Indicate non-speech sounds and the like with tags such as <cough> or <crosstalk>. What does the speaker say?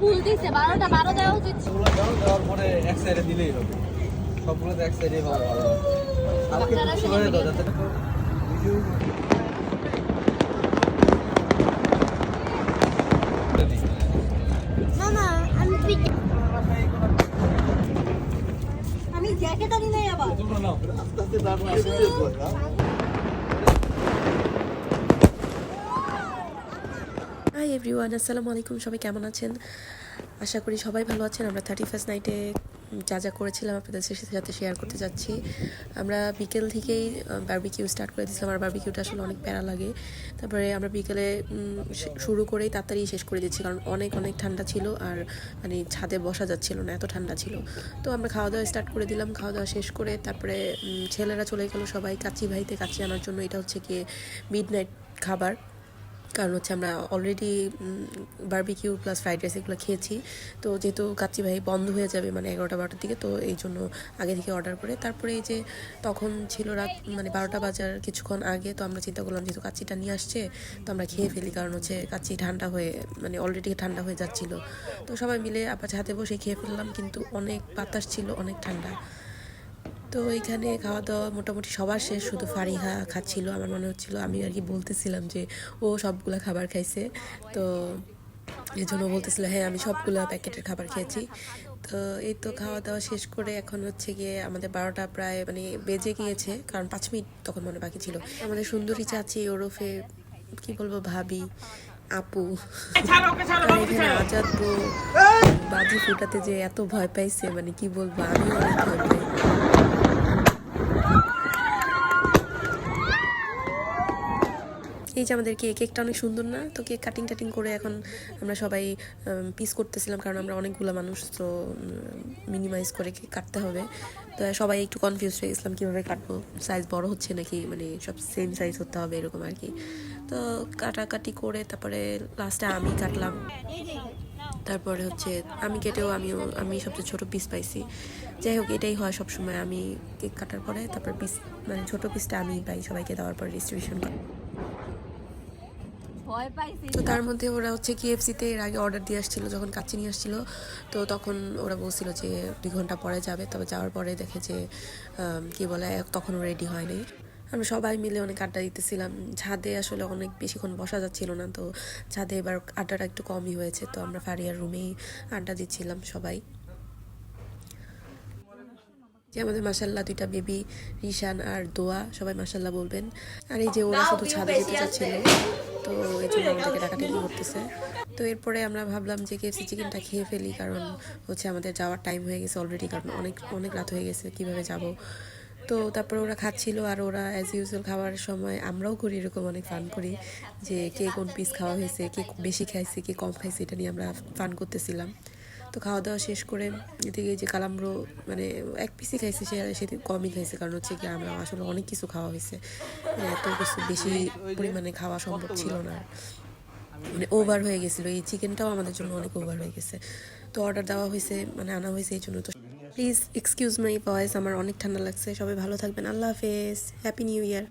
ভুল দিছে বারোটা বারো দেওয়া উচিত দেওয়ার পরে এক সাইডে দিলেই হবে। সবগুলো এক সাইডেই হবে। ভালো আমি পিক- আমি জ্যাকেট আনি নাই আবার। আস্তে আস্তে দাঁড়ানো হাই এভরিওয়ান আসসালামু আলাইকুম সবাই কেমন আছেন? আশা করি সবাই ভালো আছেন। আমরা থার্টি ফার্স্ট নাইটে যা যা করেছিলাম আপনাদের সাথে শেয়ার করতে যাচ্ছি। আমরা বিকেল থেকেই বার্বিকিউ স্টার্ট করে দিয়েছিলাম। আর বারবিকিউটা আসলে অনেক প্যারা লাগে। তারপরে আমরা বিকেলে শুরু করেই তাড়াতাড়ি শেষ করে দিচ্ছি কারণ অনেক অনেক ঠান্ডা ছিল। আর মানে ছাদে বসা যাচ্ছিল না। এত ঠান্ডা ছিল। তো আমরা খাওয়া দাওয়া স্টার্ট করে দিলাম। খাওয়া দাওয়া শেষ করে তারপরে ছেলেরা চলে গেলো সবাই কাচি ভাইতে কাচি আনার জন্য। এটা হচ্ছে গিয়ে মিড নাইট খাবার। কারণ হচ্ছে আমরা already barbecue plus fried rice এগুলো খেয়েছি। তো যেহেতু কাচ্চি ভাই বন্ধ হয়ে যাবে মানে এগারোটা, বারোটার দিকে, তো এই জন্য আগে থেকে অর্ডার করে। তারপরে এই যে তখন ছিল রাত মানে বারোটা বাজার কিছুক্ষণ আগে, তো আমরা চিন্তা করলাম যেহেতু কাচ্চিটা নিয়ে আসছে, তো আমরা খেয়ে ফেলি। কারণ হচ্ছে কাচ্চি ঠান্ডা হয়ে মানে অলরেডি ঠান্ডা হয়ে যাচ্ছিল। তো সবাই মিলে আবার হাতে বসে খেয়ে ফেললাম, কিন্তু অনেক বাতাস ছিল, অনেক ঠান্ডা। তো এখানে খাওয়া দাওয়া মোটামুটি সবার শেষ শুধু ফারিহা খাচ্ছিল। আমার মনে হচ্ছিল আমি আর কি বলতেছিলাম যে ও সবগুলা খাবার খাইছে। তো এই জন্য বলতেছিল হ্যাঁ আমি সবগুলা প্যাকেটের খাবার খেয়েছি। তো এই তো খাওয়া দাওয়া শেষ করে এখন হচ্ছে গিয়ে আমাদের বারোটা প্রায় মানে বেজে গিয়েছে কারণ পাঁচ মিনিট তখন মনে বাকি ছিল। আমাদের সুন্দরী চাচি ওরফে কি বলব ভাবি আপু। এখানে আজাদ বাজি ফুটাতে যে এত ভয় পাইছে মানে কি বলব আমি অনেক ভয় পাই এই যে আমাদের কেক কেকটা অনেক সুন্দর না? তো কেক কাটিং টাটিং করে এখন আমরা সবাই পিস করতেছিলাম কারণ আমরা অনেকগুলো মানুষ, তো মিনিমাইজ করে কেক কাটতে হবে। তো সবাই একটু কনফিউজ হয়ে গেছিলাম, কীভাবে কাটবো? সাইজ বড় হচ্ছে নাকি? মানে সব সেম সাইজ হতে হবে এরকম আর কি। তো কাটাকাটি করে তারপরে লাস্টে আমি কাটলাম। তারপরে হচ্ছে আমি কেটেও আমিও, আমি সবচেয়ে ছোট পিস পাইছি। যাই হোক, এটাই হয় সবসময় আমি কেক কাটার পরে, তারপর পিস মানে ছোট পিসটা আমি পাই সবাইকে দেওয়ার পর ডিস্ট্রিবিউশন করি। তো তার মধ্যে ওরা হচ্ছে কেএফসিতে এর আগে অর্ডার দিয়ে আসছিল, যখন কাচ্চি নিয়ে আসছিল। তো তখন ওরা বলছিল যে, দুই ঘণ্টা পরে যাবে। তবে যাওয়ার পরে দেখে যে কি বলে, তখনও রেডি হয়নি। আমরা সবাই মিলে অনেক আড্ডা দিতেছিলাম। ছাদে আসলে অনেক বেশিক্ষণ বসা যাচ্ছিল না। তো ছাদে এবার আড্ডাটা একটু কমই হয়েছে। তো আমরা ফারিয়ার রুমেই আড্ডা দিচ্ছিলাম সবাই। যে আমাদের মাসাল্লাহ দুইটা বেবি রিশান আর দোয়া সবাই মাসাল্লাহ বলবেন। আর এই যে ওরা শুধু ছাদে যেতে চাচ্ছিল তো <laughs> এই জন্য আমাদেরকে ডাকাডাকি করতেছে। তো এরপরে আমরা ভাবলাম যে কেএফসি চিকেনটা খেয়ে ফেলি কারণ হচ্ছে আমাদের যাওয়ার টাইম হয়ে গেছে অলরেডি কারণ অনেক অনেক রাত হয়ে গেছে কীভাবে যাব? তো তারপরে ওরা খাচ্ছিল আর ওরা অ্যাজ ইউজুয়াল খাওয়ার সময় আমরাও করি এরকম অনেক ফান করি যে কে কোন পিস খাওয়া হয়েছে কে বেশি খাইছে কে কম খাইছে এটা নিয়ে আমরা ফান করতেছিলাম। তো খাওয়া দাওয়া শেষ করে এদিকে যে কালামরো মানে এক পিসি খাইছে সে, সেদিন কমই খাইছে। কারণ হচ্ছে কি আমরা আসলে অনেক কিছু খাওয়া হয়েছে। মানে এত কিছু বেশি পরিমাণে খাওয়া সম্ভব ছিল না। মানে ওভার হয়ে গেছিল। এই চিকেনটাও আমাদের জন্য অনেক ওভার হয়ে গেছে। তো অর্ডার দেওয়া হয়েছে মানে আনা হয়েছে এই জন্য। তো প্লিজ এক্সকিউজ মাই ভয়েস আমার অনেক ঠান্ডা লাগছে। সবাই ভালো থাকবেন। আল্লাহ হাফেজ। Happy new year